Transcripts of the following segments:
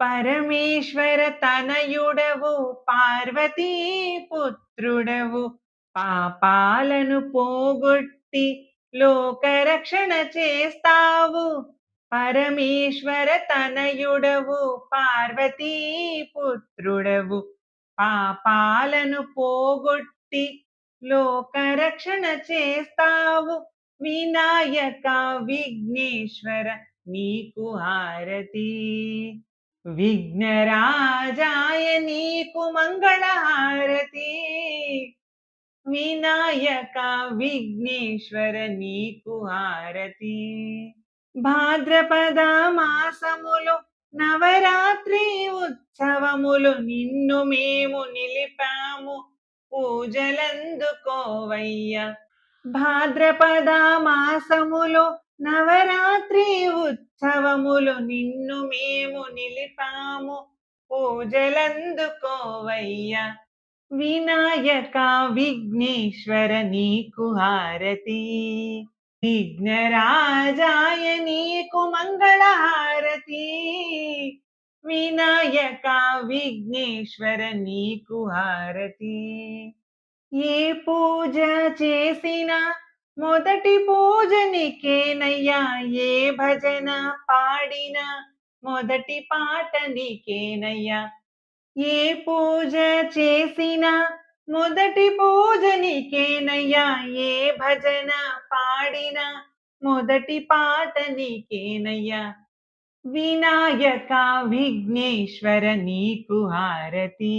పరమేశ్వర తనయుడవు పార్వతీ పుత్రుడవు. పాపాలను పోగొట్టి లోకరక్షణ చేస్తావు. పరమేశ్వర తనయుడవు పార్వతీ పుత్రుడవు. పాపాలను పోగొట్టి లోకరక్షణ చేస్తావు. వినాయక విఘ్నేశ్వర నీకు హారతి. విఘ్నరాజాయ నీకు మంగళహారతి. వినాయక విఘ్నేశ్వర నీకు హారతి. భాద్రపద మాసములు నవరాత్రి ఉత్సవములు నిన్ను మేము నిలిపాము పూజలందుకోవయ్య. భాద్రపద మాసములు నవరాత్రి ఉత్సవములు నిన్ను మేము నిలిపాము. పూజలందుకోవయ్యా. వినాయక విఘ్నేశ్వర నీకు హారతి. విఘ్నరాజాయ నీకు మంగళహారతి. వినాయక విఘ్నేశ్వర నీకు హారతి. ఏ పూజ చేసినా మొదటి పూజ నీకేనయ్యా ఏ భజన పాడిన? మొదటి పాట నీకేనయ్యా ఏ పూజ చేసినా? మొదటి పూజ నీకేనయ్యా ఏ భజన పాడిన? మొదటి పాట నీకేనయ్యా వినాయక విఘ్నేశ్వర నీకు హారతి.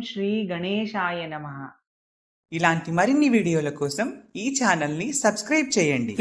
శ్రీ గణేశాయ నమ. ఇలాంటి మరిన్ని వీడియోల కోసం ఈ ఛానల్ని సబ్స్క్రైబ్ చేయండి.